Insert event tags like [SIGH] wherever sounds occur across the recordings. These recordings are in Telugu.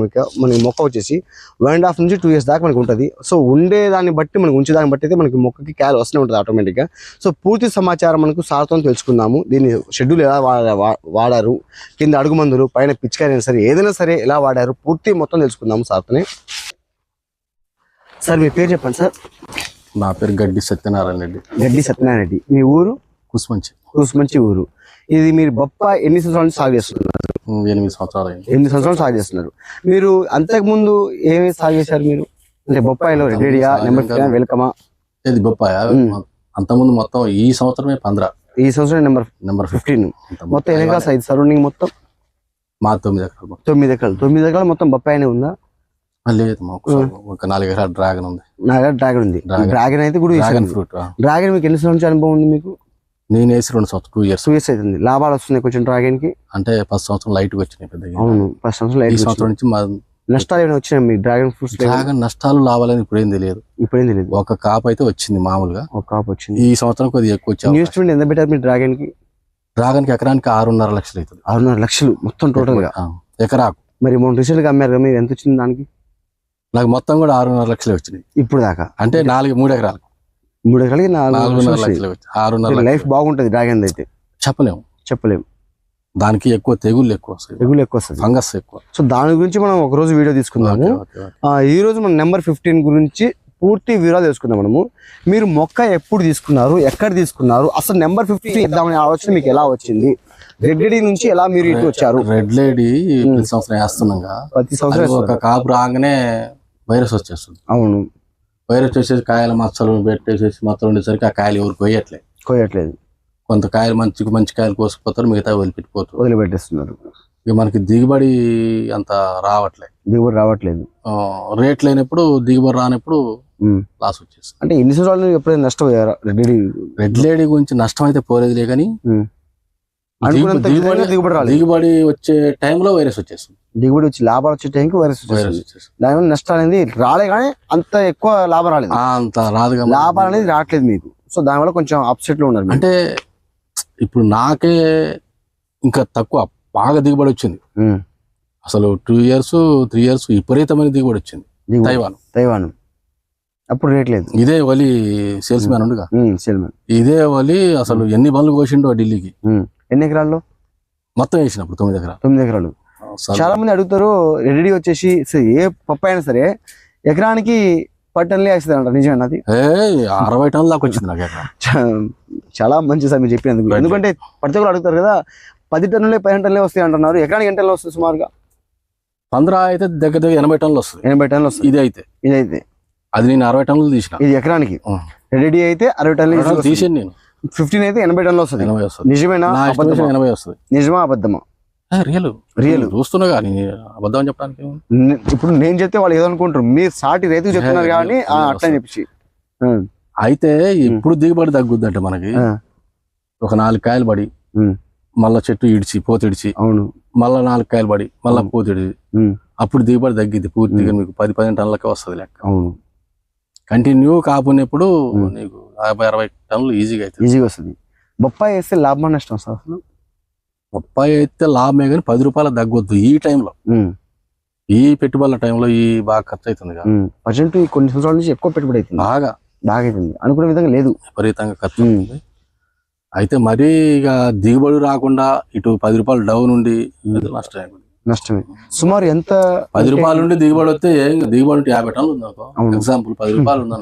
మనకి మనకి మొక్క వచ్చేసి వన్ అండ్ హాఫ్ నుంచి టూ ఇయర్స్ దాకా మనకి ఉంటుంది. సో ఉండే దాన్ని బట్టి మనకి ఉంచే దాన్ని బట్టి అయితే మనకి మొక్కకి క్యాల్ వస్తూనే ఉంటుంది ఆటోమేటిక్గా సో పూర్తి సమాచారం మనకు సార్తో తెలుసుకుందాము. దీన్ని షెడ్యూల్ ఎలా వాడారు? కింద అడుగు మందులు పైన పిచ్చికాయ అయినా సరే ఏదైనా సరే ఎలా వాడారు? పూర్తి మొత్తం తెలుసుకుందాము సార్తోనే. సార్ మీ పేరు చెప్పండి సార్. నా పేరు గడ్డి సత్యనారాయణ రెడ్డి. గడ్డి సత్యనారాయణ రెడ్డి. మీ ఊరు? కుస్మంచి. మంచి ఊరు. ఇది మీరు బొప్ప ఎన్ని సంవత్సరాల నుంచి సాగు చేస్తున్నారు? ఎనిమిది సంవత్సరాలు అయింది. ఎనిమిది సంవత్సరాలు సాగు చేస్తున్నారు. మీరు అంతకుముందు ఏమేమి సాగు చేశారు మీరు? అంటే బొప్పాయిలో రెడీయా నెంబర్ వెల్కమా? ఇది బొప్పాయ? అంతకుముందు మొత్తం ఈ సంవత్సరమే పంద్ర. ఈ సంవత్సరం నెంబర్ నెంబర్ ఫిఫ్టీన్. మొత్తం ఎన్ని ఎకరాలు సైజ్ సరౌండింగ్ మొత్తం? మా తొమ్మిది ఎకరాలు. తొమ్మిది ఎకరాలు. తొమ్మిది ఎకరాలు మొత్తం బొప్పాయినే ఉందా? లేదు మా ఒక నాలుగు ఎకరాలు డ్రాగన్ ఉంది. నా దగ్గర డ్రాగన్ ఉంది. డ్రాగన్. అయితే కూడా డ్రాగన్ ఫ్రూట్ డ్రాగన్ మీకు ఎన్ని సంవత్సరాల అనుభవం ఉంది మీకు? నేను వేసి రెండు సంవత్సరం టూ ఇయర్స్ టూ ఇయర్స్ అవుతుంది లాభాలు వస్తున్నాయి కొంచెం డ్రాగన్కి అంటే ఫస్ట్ సంవత్సరం లైట్గా వచ్చినాయి పెద్దగా. అవును ఫస్ట్ సంవత్సరం ఈ లైట్ సంవత్సరం నుంచి మా నష్టాలు ఏమైనా వచ్చినాయి మీ డ్రాగన్ ఫ్రూట్స్ డ్రాగన్ నష్టాలు లాభాలని ఇప్పుడు ఏం తెలియదు. ఇప్పుడేం తెలియదు. ఒక కాపు అయితే వచ్చింది మామూలుగా. ఒక కాపు వచ్చింది. ఈ సంవత్సరం కొద్దిగా ఎక్కువ వచ్చాము న్యూస్ స్టూడెంట్ ఎంత పెట్టారు మీ డ్రాగన్కి డ్రాగన్కి ఎకరానికి ఆరున్నర లక్షలు అవుతుంది. ఆరున్నర లక్షలు మొత్తం టోటల్గా. ఆ, ఎకరాకు. మరి మొన్న రీసెంట్గా అమ్మారు కదా మీరు ఎంత వచ్చింది దానికి? నాకు మొత్తం కూడా ఆరున్నర లక్షలు వచ్చినాయి. ఇప్పుడు దాకా? అంటే నాలుగు మూడు ఎకరాలు మూడు ఎకరాలకి నాలుగు నాలుగున్నర లైఫ్. బాగుంటది డ్రాగన్ అయితే. చెప్పలేము. చెప్పలేము. దానికి ఎక్కువ తెగుళ్ళు ఎక్కువ వస్తాయి. తెగులు ఎక్కువ వస్తుంది ఫంగస్ ఎక్కువ. సో దాని గురించి మనం ఒక రోజు వీడియో తీసుకుందాము. ఈ రోజు మనం నెంబర్ ఫిఫ్టీన్ గురించి పూర్తి వివరాలు తెలుసుకుందాం మనము. మీరు మొక్క ఎప్పుడు తీసుకున్నారు ఎక్కడ తీసుకున్నారు అసలు నెంబర్ ఫిఫ్టీన్ ఇద్దామనే ఆలోచన మీకు ఎలా వచ్చింది? రెడ్డి నుంచి ఎలా మీరు ఇటు వచ్చారు? రెడ్ లేడీ ప్రతి సంవత్సరం వేస్తున్నాగా ప్రతి సంవత్సరం ఒక కాపు రాగానే వైరస్ వచ్చేస్తుంది. అవును. వైరస్ వచ్చేసి కాయల మచ్చలు పెట్టేసేసి మచ్చలు ఉండేసరికి ఆ కాయలు ఎవరు కొయ్యట్లే. కోయట్లేదు కొంత కాయలు మంచి మంచి కాయలు కోసుకుపోతారు మిగతా వదిలిపెట్టిపోతారు. వదిలిపెట్టేస్తున్నారు. ఇక మనకి దిగుబడి అంత రావట్లే. దిగుబడి రావట్లేదు. రేట్ లేనప్పుడు దిగుబడి రానప్పుడు. లాస్ వచ్చేస్తుంది. అంటే ఎన్ని సంవత్సరాలు ఎప్పుడైనా నష్టపోయారా రెడ్డి? రెడ్ లేడీ గురించి నష్టం అయితే పోలేదులే కానీ దిగుబడి దిగుబడి వచ్చే టైంలో వైరస్ వచ్చేస్తుంది. దిగుబడి వచ్చి లాభాలు వచ్చే టైంకి వైరస్ వచ్చేస్తుంది. దానివల్ల నష్టాలు అనేది రాలే కానీ అంత ఎక్కువ లాభం రాలేదు. అంత మరి. లాభాలు అనేది రావట్లేదు మీకు. సో దానివల్ల కొంచెం అప్సెట్లో ఉన్నారు. అంటే ఇప్పుడు నాకే ఇంకా తక్కువ బాగా దిగుబడి వచ్చింది. అసలు టూ ఇయర్స్ త్రీ ఇయర్స్ విపరీతమైన దిగుబడి వచ్చింది. తైవాన్. తైవాన్. అప్పుడు రేట్ లేదు. ఇదే వలి సేల్స్ మ్యాన్ ఉండగా. సెల్మన్ ఇదే వలి అసలు ఎన్ని బండ్లు కోసిండో ఢిల్లీకి. ఎన్ని ఎకరాల్లో? మొత్తం వేసినప్పుడు తొమ్మిది ఎకరా తొమ్మిది ఎకరాలు. చాలా మంది అడుగుతారు రెడీ వచ్చేసి ఏ పప్పు అయినా సరే ఎకరానికి పట్టణలే వేస్తుంది అంట నిజమేనా అది ఏ అరవై టన్నుల దాకా వచ్చింది నాకు చాలా మంచి సార్ మీరు చెప్పినందుకు. ఎందుకంటే ప్రతి ఒక్కరు అడుగుతారు కదా పది టన్నులే పదిహేను టన్నులే వస్తాయి అంటున్నారు. ఎకరానికి ఎంత టన్నులు వస్తుంది సుమారుగా? పంద్రా అయితే దగ్గర దగ్గర ఎనభై టన్నులు వస్తుంది. ఎనభై టన్నులు వస్తుంది. ఇది అయితే. ఇదైతే అది నేను అరవై టన్నులు తీసిన. ఇది ఎకరానికి. రెడీ అయితే అరవై టన్నులు తీసాను నేను. ఫిఫ్టీన్ అయితే ఎనభై టన్నులు వస్తుంది. ఎనభై వస్తుంది. నిజమేనా? ఎనభై వస్తుంది. నిజమా అబద్ధమా? Real Real. చూస్తున్నా కానీ అబద్ధం చెప్పడానికి ఇప్పుడు నేను చెప్తే వాళ్ళు ఏదో అనుకుంటారు మీరు సాటి రైతుకు చెప్తున్నారు కానీ అట్లా చెప్పి అయితే ఇప్పుడు దిగుబడి తగ్గుద్దంటే మనకి. ఒక నాలుగు కాయలు పడి. మళ్ళా చెట్టు ఇడిచి పోత ఇడిచి అవును. మళ్ళా నాలుగు కాయలు పడి మళ్ళా ఉం. పోత ఇడిచి ఉం. అప్పుడు దిగుబడి తగ్గిద్ది. పూర్తిగా మీకు పది పదిహేను టన్నులకే వస్తుంది లెక్క. అవును. కంటిన్యూ కాపున్నప్పుడు ఉం. నీకు యాభై అరవై టన్నులు ఈజీగా అవుతుంది. ఈజీగా వస్తుంది. బొప్పాయి వేస్తే లాభమా నష్టం సార్ అసలు? ముప్పై అయితే లాభమే కానీ పది రూపాయలు తగ్గొద్దు ఈ టైంలో. ఈ పెట్టుబడుల టైంలో ఈ బాగా ఖర్చు అవుతుంది కదా. ప్రజెంట్ ఈ కొన్ని సంవత్సరాల నుంచి ఎక్కువ పెట్టుబడి అవుతుంది బాగా. బాగా అవుతుంది అనుకునే విధంగా లేదు. విపరీతంగా ఖర్చు. అవుతుంది. అయితే మరీ ఇక దిగుబడి రాకుండా ఇటు పది రూపాయలు డౌన్ ఉండి నష్టం నష్టమే. సుమారు ఎంత పది రూపాయల నుండి దిగుబడి వస్తే ఏం దిగుబడి ఉంటే యాభై టన్నులు అవును. ఎగ్జాంపుల్ పది రూపాయలు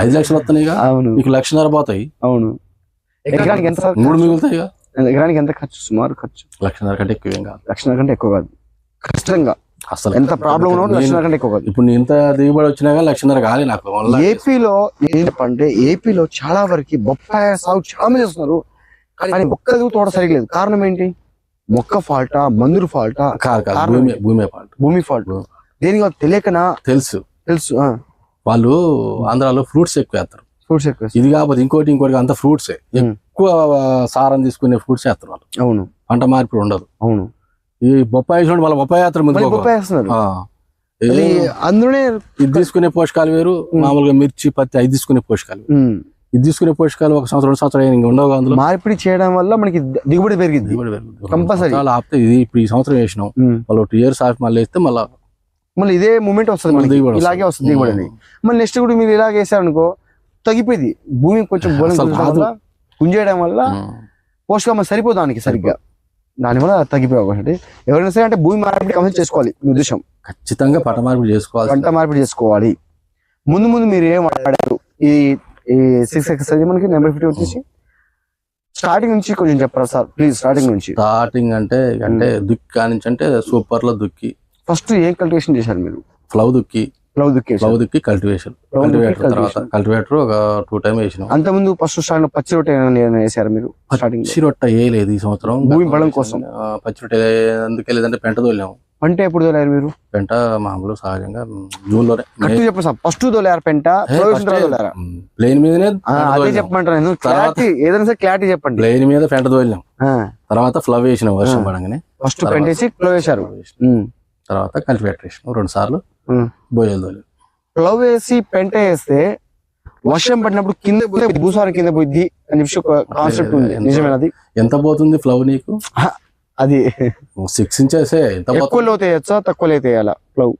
ఐదు లక్షలు వస్తున్నాయిగా. అవును. నీకు లక్షన్నర పోతాయి. అవును. ఎకరానికి ఎంత మూడు మిగులుతాయిగా? ఎకరానికి ఎంత ఖర్చు? సుమారు ఖర్చు. లక్షన్నర కంటే ఎక్కువ కాదు. లక్షల కంటే ఎక్కువ కాదు. కష్టంగా అసలు ఎంత ప్రాబ్లం లక్షల కంటే ఎక్కువ కాదు. ఇప్పుడు ఇంత దిగుబడి వచ్చినా కానీ లక్షన్నర కాలే నాకు. ఏపీలో ఏం చెప్పంటే ఏపీలో చాలా వరకు బొప్పాయి సాగు చాలా చేస్తున్నారు. కానీ ఎదుగు తోట సరిగ్గా లేదు. కారణం ఏంటి? మొక్క ఫాల్టా మందులు ఫాల్టా భూమి భూమి పాటు భూమి ఫాల్ట్. దేనికి వాళ్ళు తెలియకనా? తెలుసు. తెలుసు వాళ్ళు ఆంధ్రాలో ఫ్రూట్స్ ఎక్కువ వేస్తారు. ఫ్రూట్స్ ఎక్కువ ఇది కాకపోతే ఇంకోటి ఇంకోటి అంత ఫ్రూట్స్. ఎక్కువ సారం తీసుకునే ఫ్రూట్స్ వేస్తారు వాళ్ళు. అవును. పంట మార్పిడి ఉండదు. అవును. ఈ బొప్పాయి చూడండి వాళ్ళ బొప్పాయి వేస్తున్నారు. ఏ- అందులోనే ఇది తీసుకునే పోషకాలు వేరు. మామూలుగా మిర్చి పత్తి అవి తీసుకునే పోషకాలు ఇది తీసుకునే పోషకాలు ఒక సంవత్సరం రెండు సంవత్సరాలు ఇంకా ఉండవు అందులో. మార్పిడి చేయడం వల్ల మనకి దిగుబడి పెరిగింది దిగుబడి పెరుగుతుంది. Compulsory. సంవత్సరాలు ఆపితే ఇది ఇప్పుడు ఈ సంవత్సరం వేసినాం ఉమ్, వాళ్ళు టూ ఇయర్స్ ఆపి మళ్ళీ వేస్తే మళ్ళీ మళ్ళీ ఇదే మూమెంట్ వస్తుంది దిగుబడి ఇలాగే వస్తుంది దిగుబడి అనేది. మళ్ళీ నెక్స్ట్ కూడా మీరు ఇలాగ వేసారనుకో తగ్గిపోయింది భూమి కొంచెం గుంజేయడం వల్ల ఉమ్. పోషకాలు సరిపోదు దానికి సరిగ్గా. దానివల్ల తగ్గిపోయే అవకాశం ఉంది. ఎవరైనా సరే అంటే భూమి మార్పిడి కంపల్సరీ చేసుకోవాలి. మీ ఉద్దేశం. ఖచ్చితంగా పట మార్పిడి చేసుకోవాలి పంట మార్పిడి చేసుకోవాలి. ముందు ముందు మీరు ఏం వాడారు ఈ ఈ సిక్స్ ఎక్సైజ్ మనకి నెంబర్ ఫిఫ్టీ వచ్చేసి. స్టార్టింగ్ నుంచి కొంచెం చెప్పరా సార్? ప్లీజ్ స్టార్టింగ్ నుంచి. స్టార్టింగ్ అంటే అంటే దుక్కి కానించి అంటే సూపర్లో దుక్కి. ఫస్ట్ ఏం కల్టివేషన్ చేశారు మీరు? ఫ్లవ్ దుక్కి. ప్లవ్ దుక్కేశారు ఫ్లవ్ దుక్కి కల్టివేషన్ దుక్కి, కల్టివేటర్ తర్వాత cultivation. కల్టివేటర్ ఒక టూ టైం వేసినాం. అంత ముందు ఫస్ట్ స్టార్టింగ్ పచ్చి రొట్టె వేసారు మీరు? స్టార్టింగ్ పచ్చి రొట్ట వేయలేదు ఈ సంవత్సరం. భూమి బలం కోసం. పచ్చి రొట్టె అందుకే లేదంటే పెంట తోలాము పంట ఎప్పుడు తోలారు మీరు? పెంట మామూలు సహజంగా జూన్లోనే కరెక్ట్ చెప్పు సార్. ఫస్ట్ తోలారు పెంట తోలారా? ప్లేన్ మీదనే అదే చెప్పమంటారు నేను. క్లారిటీ ఏదైనా సరే క్లారిటీ చెప్పండి. ప్లేన్ మీద పెంట తోలినాం. తర్వాత ఫ్లవ్ వేసినాం వర్షం పడంగానే ఫస్ట్ పెంట వేసి ఫ్లో వేశారు. తర్వాత కల్టివేటర్ వేసినాం రెండు సార్లు. బోయలు తోలి ఫ్లవ్ వేసి పెంట వేస్తే వర్షం పడినప్పుడు కింద పోతే భూసారం కింద పోయిద్ది అని చెప్పి ఒక కాన్సెప్ట్ ఉంది. నిజమేనది ఎంత పోతుంది ఫ్లవ్ నీకు? అది సిక్స్ ఇంచెస్ ఎంత ఎక్కువ పోతుంది? లోతు వేయచ్చా తక్కువ లోతు వేయాలా ఫ్లవ్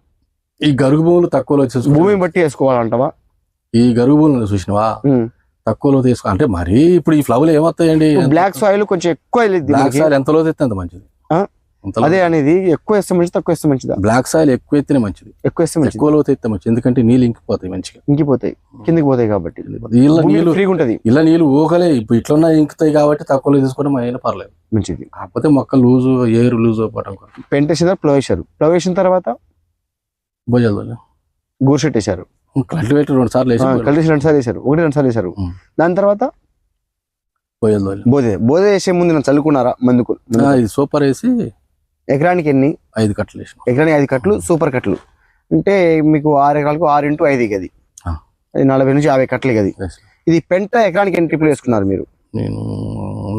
ఈ గరుగు భూములు తక్కువలో వచ్చేసి భూమిని బట్టి వేసుకోవాలంటవా? ఈ గరుగు భూములు చూసినవా? తక్కువలో తీసుకో. అంటే మరీ ఇప్పుడు ఈ ఫ్లవ్లు ఏమవుతాయండి బ్లాక్ సాయిల్ కొంచెం ఎక్కువ బ్లాక్ మనకి. సాయిల్ ఎంత లోతు ఎత్తే అంత మంచిది? అదే అనేది ఎక్కువ వేస్తే మంచిది తక్కువ వేస్తే మంచిదా? బ్లాక్ సాయిల్ ఎక్కువ ఎత్తినే మంచిది. ఎక్కువ వేస్తే మంచిది. ఎక్కువ లోతు ఎత్తే మంచిది. ఎందుకంటే నీళ్ళు ఇంకిపోతాయి మంచిగా. ఇంకిపోతాయి. కిందికి పోతాయి కాబట్టి. భూమి నీళ్ళు ఫ్రీగా ఉంటది. ఇలా నీళ్ళు ఊకలే ఇప్పుడు ఇట్లున్నా ఇంకుతాయి కాబట్టి తక్కువలో తీసుకోవడం అయినా పర్లేదు. మంచిది. కాకపోతే మొక్క లూజు ఏరు లూజ్ అవ్వడం కొరకు పెంట వేసిన తర్వాత ఫ్లో వేశారు. ఫ్లో వేసిన తర్వాత భోజనాలు గూర్ షెట్ వేశారు. కల్టివేటర్ రెండు సార్లు వేసి. కలిసి రెండు సార్లు వేశారు. ఒకటి రెండు సార్లు వేశారు. దాని తర్వాత బోధే బోధే వేసే ముందు నేను చల్లుకున్నారా మందుకు? సూపర్ వేసి ఎకరానికి ఎన్ని? ఐదు కట్టలు వేసిన. ఎకరానికి ఐదు కట్లు సూపర్ కట్లు అంటే మీకు ఆరు ఎకరాలకు ఆరు ఇంటూ ఐదు గది నలభై నుంచి యాభై కట్టలు గది వేసిన. ఇది పెంట ఎకరానికి ఎన్ని ట్రిప్లు వేసుకున్నారు మీరు? నేను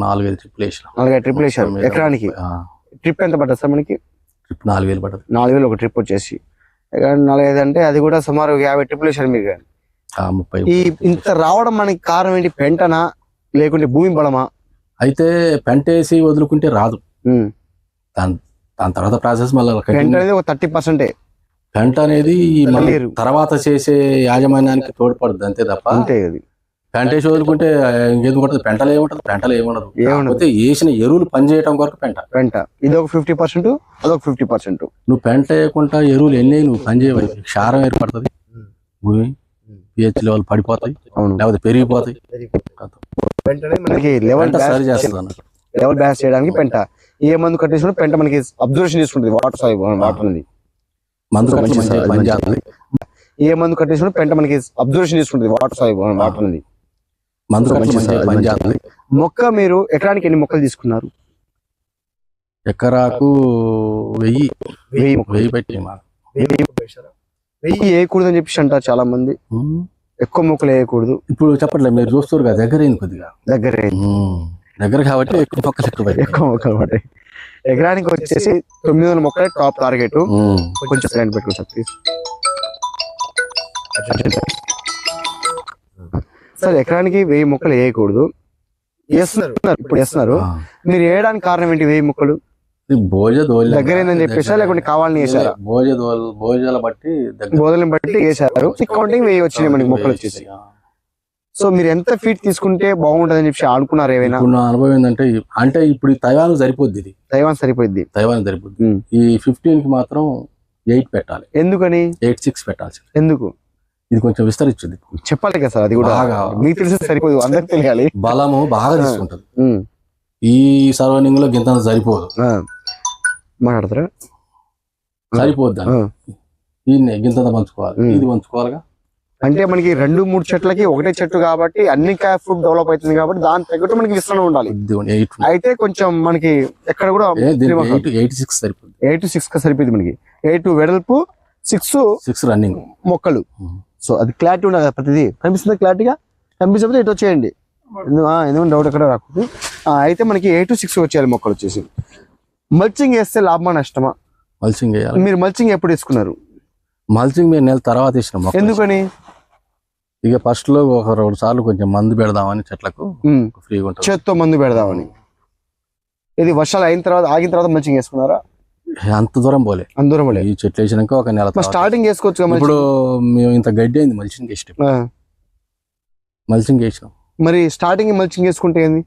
నాలుగైదు ట్రిప్లు వేసిన. నాలుగైదు ట్రిప్లు వేశారు. ఎకరానికి? ట్రిప్ ఎంత పడుతుంది సార్ మనకి? ట్రిప్ నాలుగు వేలు పడ్డది. నాలుగు వేలు ఒక ట్రిప్ వచ్చేసి. నాలుగైదు అంటే అది కూడా సుమారు యాభై ట్రిప్లు వేశారు మీరు కానీ. ముప్పై ఈ ఇంత రావడం మనకి కారణం ఏంటి? పెంటనా? లేకుంటే భూమి బలమా? అయితే పెంట వేసి వదులుకుంటే రాదు. దాని దాని తర్వాత ప్రాసెస్ మళ్ళీ పెంట అనేది ఒక థర్టీ పర్సెంటే. పెంట అనేది. తర్వాత చేసే యాజమాన్యానికి తోడ్పడుతుంది అంతే తప్ప. అంతే అది. వదులుకుంటే ఇంకేందుకు ఉంటుంది పెంటలు ఏముంటది పెంటలు ఏముండదు ఏముండదు. వేసిన ఎరువులు పనిచేయడం కొరకు పెంట. పెంట. ఇది ఒక ఫిఫ్టీ పర్సెంట్ అదొక ఫిఫ్టీ పర్సెంట్. నువ్వు పెంట వేయకుండా ఎరువులు ఎన్ని నువ్వు పని చేయవు క్షారం ఏర్పడుతుంది. భూమి పిహెచ్ లెవెల్ పడిపోతాయి. అవును. లేకపోతే పెరిగిపోతాయి. మనకి లెవెల్ సరి చేస్తుంది అన్నట్టు. లెవెల్ బ్యాలెన్స్ చేయడానికి పెంట. ఏ మందు కట్టేసిన పెంట మనకి అబ్జర్వేషన్ తీసుకుంటుంది వాటర్ సాయి వాటర్ అనేది. మందు ఏ మందు కట్టేసిన పెంట మనకి అబ్జర్వేషన్ తీసుకుంటుంది వాటర్ సాయి వాటర్ అనేది. మందు మొక్క మీరు ఎకరానికి ఎన్ని మొక్కలు తీసుకున్నారు? ఎకరాకు వెయ్యి. వెయ్యి వెయ్యి పెట్టి వెయ్యి వేయకూడదు అని చెప్పేసి అంటారు చాలా మంది. ఎక్కువ మొక్కలు వేయకూడదు. ఇప్పుడు చెప్పట్లేదు మీరు చూస్తారు కదా దగ్గర కొద్దిగా. దగ్గర. దగ్గర కాబట్టి ఎక్కువ చెట్టు పెట్టి ఎక్కువ మొక్కలు పడ్డాయి ఎకరానికి వచ్చేసి తొమ్మిది వందల మొక్కలే టాప్ టార్గెట్ కొంచెం ప్లాన్ పెట్టుకో సార్ ఎకరానికి వెయ్యి మొక్కలు వేయకూడదు. వేస్తున్నారు ఇప్పుడు వేస్తున్నారు. మీరు వేయడానికి కారణం ఏంటి వెయ్యి మొక్కలు? భోజ దోలి దగ్గరైందని చెప్పేసా లేకుంటే కావాలని వేసారా భోజ భోజాల బట్టి దగ్గర. బోధలను బట్టి వేసారు కౌంటింగ్ వెయ్యి వచ్చినాయి మనకి మొక్కలు వచ్చేసి. సో మీరు ఎంత ఫీట్ తీసుకుంటే బాగుంటుందని చెప్పి అనుకున్నారు ఏమైనా నా అనుభవం ఏంటంటే అంటే ఇప్పుడు తైవాన్ సరిపోద్ది ఇది. దైవం సరిపోయింది తైవాన్ సరిపోద్ది. ఈ ఫిఫ్టీన్కి మాత్రం ఎయిట్ పెట్టాలి. ఎందుకని? ఎయిట్ సిక్స్ పెట్టాల్సి ఎందుకు? ఇది కొంచెం విస్తరించింది చెప్పాలి కదా సార్ అది కూడా. బాగా. మీకు తెలిసి సరిపోదు అందరికి తెలియాలి. బలము బాగా తీసుకుంటది. ఈ సరౌండింగ్లో గింత సరిపోదు. మాట్లాడతారా? సరిపోద్ది. ఈ గింత పంచుకోవాలి. ఇది పంచుకోవాలిగా. అంటే మనకి రెండు మూడు చెట్లకి ఒకటే చెట్టు కాబట్టి అన్ని కాయ ఫ్రూట్ డెవలప్ అవుతుంది కాబట్టి దాని తగ్గట్టు మనకి విస్తరణ ఉండాలి. అయితే కొంచెం మనకి ఎక్కడ కూడా ఎయిట్ సిక్స్ సరిపోయింది మనకి. ఎయిట్ వెడల్పు సిక్స్ సిక్స్ రన్నింగ్ మొక్కలు. సో అది క్లారిటీ ఉండదు కదా ప్రతిదీ. కనిపిస్తుంది క్లారిటీగా కనిపించకపోతే ఇటు వచ్చేయండి. ఎందుకంటే డౌట్ ఎక్కడ రాకూడదు. అయితే మనకి ఎయిట్ సిక్స్ వచ్చేయాలి మొక్కలు వచ్చేసి. మల్చింగ్ వేస్తే లాభమా నష్టమా? మల్చింగ్ మీరు మల్చింగ్ ఎప్పుడు వేసుకున్నారు? మల్చింగ్ మేము నెల తర్వాత మొక్కలు. ఎందుకని? ఇక ఫస్ట్లో ఒక రెండు సార్లు కొంచెం మందు పెడదామని చెట్లకు ఫ్రీగా ఉంటుంది. చేత్తో మందు పెడదామని. ఇది వర్షాలు అయిన తర్వాత ఆగిన తర్వాత మల్చింగ్ వేసుకున్నారా అంత దూరం పోలే. అందరం వాళ్ళే. ఈ చెట్లు వేసినాక ఒక నెల. స్టార్టింగ్ వేసుకోవచ్చు కదా ఇప్పుడు. మేము ఇంత గడ్డి అయింది మల్చింగ్ వేసినాం ఆ, మల్చింగ్ వేసినాం మరి స్టార్టింగ్ మల్చింగ్ వేసుకుంటే ఏంది?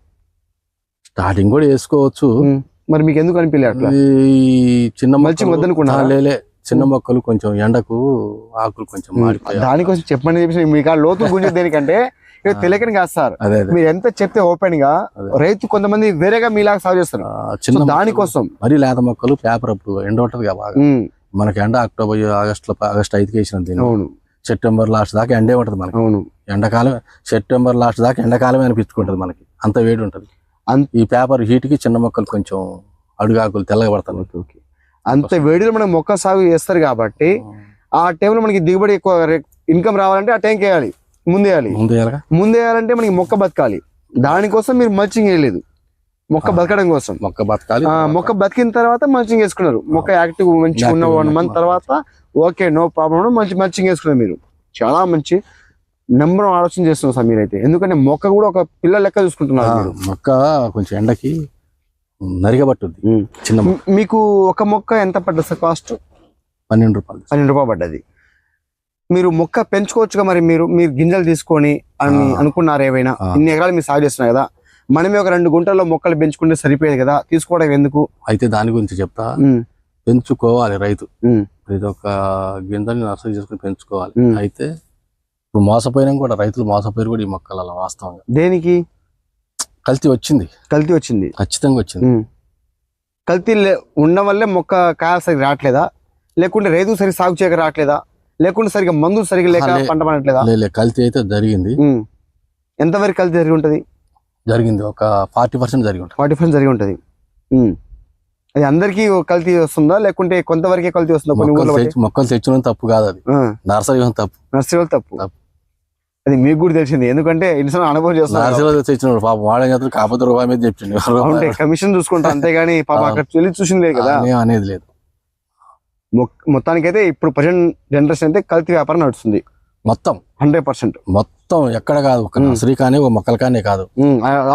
స్టార్టింగ్ కూడా వేసుకోవచ్చు. మరి మీకు ఎందుకు అనిపించలే అట్లా? చిన్న మల్చింగ్? ఆ, లేలే చిన్న మొక్కలు కొంచెం ఎండకు ఆకులు కొంచెం దానికోసం చెప్పమని చెప్పేసి మీకు ఆ లోతు గుంజే దేనికంటే [LAUGHS] ఇక తెలియకని కాదు సార్ మీరు ఎంత చెప్తే ఓపెన్గా. రైతు కొంతమంది వేరేగా మీలాగా సాగు చేస్తారు. చిన్న దానికోసం. మరీ లేత మొక్కలు పేపర్ అప్పుడు ఎండ ఉంటది కదా బాగా. మనకి ఎండ అక్టోబర్ ఆగస్ట్లో ఆగస్ట్ ఐదుకి వేసిన అవును. సెప్టెంబర్ లాస్ట్ దాకా ఎండే ఉంటది మనకి. అవును. ఎండాకాలం సెప్టెంబర్ లాస్ట్ దాకా ఎండాకాలం అనిపించుకుంటది మనకి. అంత వేడి ఉంటది. ఈ పేపర్ హీట్కి చిన్న మొక్కలు కొంచెం అడుగాకులు తెల్లగా పడతాయి. Okay okay. అంత వేడిలో మనం మొక్క సాగు చేస్తారు కాబట్టి ఆ. టైంలో మనకి దిగుబడి ఎక్కువ ఇన్కమ్ రావాలంటే ఆ టైంకి వేయాలి ముందు వేయాలి. ముందు ఎలాగా ముందు వేయాలంటే మనకి మొక్క బతకాలి. దానికోసం మీరు మల్చింగ్ వేయలేదు. మొక్క. బతకడం కోసం. మొక్క బతకాలి ఆ, మొక్క బతికిన తర్వాత మల్చింగ్ వేసుకున్నారు మొక్క యాక్టివ్ మంచిగా ఉన్న వన్ మంత్ తర్వాత ఓకే నో ప్రాబ్లం మంచి మల్చింగ్ వేసుకున్నారు మీరు. చాలా మంచి నెంబర్ ఆలోచన చేస్తున్నారు సార్ మీరైతే. ఎందుకంటే మొక్క కూడా ఒక పిల్ల లెక్క చూసుకుంటున్నారు మీరు. మొక్క కొంచెం ఎండకి నరిగబట్టుద్ది. చిన్న మీకు ఒక మొక్క ఎంత పడ్డది సార్ కాస్ట్? పన్నెండు రూపాయలు. పన్నెండు రూపాయలు పడ్డది. మీరు మొక్క పెంచుకోవచ్చుగా మరి మీరు మీరు గింజలు తీసుకొని అని. అనుకున్నారు ఏవైనా? ఆ. ఇన్ని ఎకరాలు మీరు సాగు చేస్తున్నారు కదా. మనమే ఒక రెండు గుంటల్లో మొక్కలు పెంచుకుంటే సరిపోయేది కదా. తీసుకోవడం ఎందుకు? అయితే దాని గురించి చెప్తా. పెంచుకోవాలి రైతు. ప్రతి ఒక్క గింజని నర్సరీ చేసుకుని పెంచుకోవాలి. అయితే ఇప్పుడు మోసపోయినా కూడా రైతులు మోసపోయారు కూడా ఈ మొక్కల వాస్తవంగా. దేనికి? కల్తీ వచ్చింది. కల్తీ వచ్చింది. ఖచ్చితంగా వచ్చింది. కల్తీ లే- ఉండడం వల్లే మొక్క కాయ సరిగ్గా రావట్లేదా? లేకుంటే రైతు సరిగ్గా సాగు చేయక రావట్లేదా? లేకుంటే సరిగ్గా మందులు సరిగ్గా లేక పంట పండట్లేదా? లే లే, కల్తీ అయితే జరిగింది. ఎంతవరకు కల్తీ జరిగి ఉంటుంది? జరిగింది. ఒక ఫార్టీ పర్సెంట్ జరిగి ఉంటుంది. ఫార్టీ పర్సెంట్ జరిగి ఉంటుంది. అది అందరికీ కల్తీ వస్తుందా? లేకుంటే కొంతవరకే కల్తీ వస్తుందా? కొన్ని మొక్కలు ఊర్లో బట్టి? తెచ్చి మొక్కలు తెచ్చడం తప్పు కాదు అది. నర్సరీ తప్పు. నర్సరీ తప్పు. తప్పు. అది మీకు కూడా తెలిసింది. ఎందుకంటే ఇన్సన్ అనుభవం చేస్తున్నారు తెచ్చినాడు పాపం. వాడే చేతులు కాకపోతే రూపాయి మీద చెప్పిండు. కమిషన్ చూసుకుంటారు [LAUGHS] అంతేగాని పాప. అక్కడ వెళ్ళి చూసింది లేదు కదా. అనేది లేదు. మొత్తానికైతే ఇప్పుడు ప్రజెంట్ జనరేషన్ అయితే కల్తీ వ్యాపారం నడుస్తుంది. మొత్తం. Hundred percent. మొత్తం ఎక్కడ కాదు. ఒక. నర్సరీ కానీ ఒక మొక్కలు కానీ కాదు.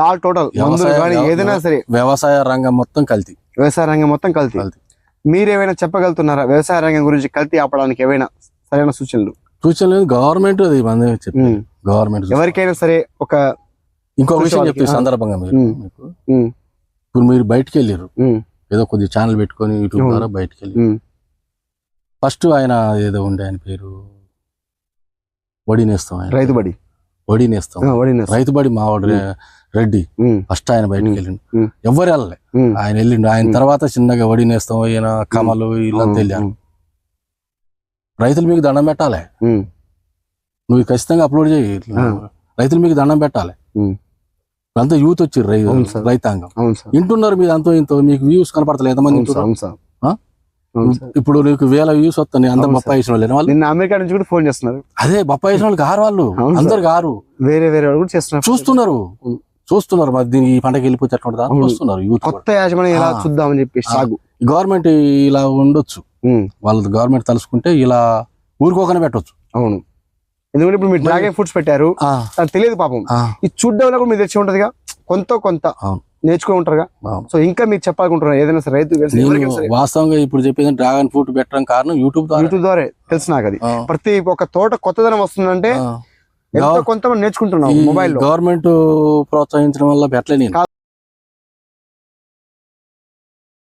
ఆల్ టోటల్ ఏదైనా సరే. వ్యవసాయ రంగం మొత్తం కల్తీ. వ్యవసాయ రంగం మొత్తం కల్తీ. కల్తీ. మీరేమైనా చెప్పగలుగుతున్నారా? వ్యవసాయ రంగం గురించి కల్తీ ఆపడానికి ఏమైనా సరైన సూచనలు? సూచన లేదు గవర్నమెంట్ అది చెప్పి ఉమ్. గవర్నమెంట్ ఎవరికైనా సరే ఒక ఇంకొక విషయం ఆ. సందర్భంగా మీరు. మీకు ఇప్పుడు మీరు బయటికి వెళ్ళారు ఏదో కొద్ది ఛానల్ పెట్టుకొని యూట్యూబ్. ద్వారా బయటికి వెళ్ళి. ఫస్ట్ ఆయన ఏదో ఉండే ఆయన పేరు వడినేస్తాం ఆయన రైతు బడి వడినేస్తాం ఆ, వడినెస్. రైతు బడి మావాడు రె- రెడ్డి ఫస్ట్ ఆయన బయటికి. వెళ్ళిండు ఉమ్. ఎవ్వరు వెళ్ళలే. ఆయన వెళ్ళిండు ఆయన. తర్వాత చిన్నగా వడినేస్తాం ఈయన కమలు వీళ్ళంతా వెళ్ళారు ఉమ్, రైతులు మీకు దండం పెట్టాలి నువ్వు ఖచ్చితంగా అప్లోడ్ చేయి. రైతులు మీకు దండం పెట్టాలి. అంతా యూత్ వచ్చి. రైతాంగం వింటున్నారు మీరు అంతో ఇంతో మీకు వ్యూస్ కనపడతలేదు ఎంతమంది. ఇప్పుడు నీకు వేల వ్యూస్ వస్తాయి అందరు అవును బొప్పాయి వేసిన వాళ్ళు నిన్న అమెరికా నుంచి కూడా ఫోన్ చేస్తున్నారు అదే బొప్పాయి వేసిన వాళ్ళు కారు వాళ్ళు. అందరు కారు వేరే వేరే వాళ్ళు కూడా చేస్తున్నారు చూస్తున్నారు. చూస్తున్నారు మరి దీని ఈ పంటకి వెళ్ళిపోతే ఎట్లా. చూస్తున్నారు యూత్. కొత్త యాజమాన్యం ఎలా. చూద్దామని చెప్పి. సాగు గవర్నమెంట్ ఇలా ఉండొచ్చు ఉమ్, వాళ్ళ గవర్నమెంట్ తలుసుకుంటే ఇలా ఊరుకోకనే పెట్టొచ్చు. అవును. ఎందుకంటే ఇప్పుడు మీరు డ్రాగన్ ఫ్రూట్స్ పెట్టారు. అది తెలియదు పాపం. ఇది చూడడం వల్ల కూడా మీరు తెచ్చి ఉంటదిగా. కొంత కొంత. నేర్చుకుని ఉంటారుగా. సో ఇంకా మీరు చెప్పాలనుకుంటున్నారు. ఏదైనా సరే రైతు వాస్తవంగా ఇప్పుడు చెప్పేది డ్రాగన్ ఫ్రూట్ పెట్టడం కారణం యూట్యూబ్ యూట్యూబ్ ద్వారా తెలుసు నాకు అది. ప్రతి ఒక తోట కొత్తదనం వస్తుందంటే కొంత నేర్చుకుంటున్నాం మొబైల్ గవర్నమెంట్ ప్రోత్సహించడం వల్ల పెట్టలే నేను.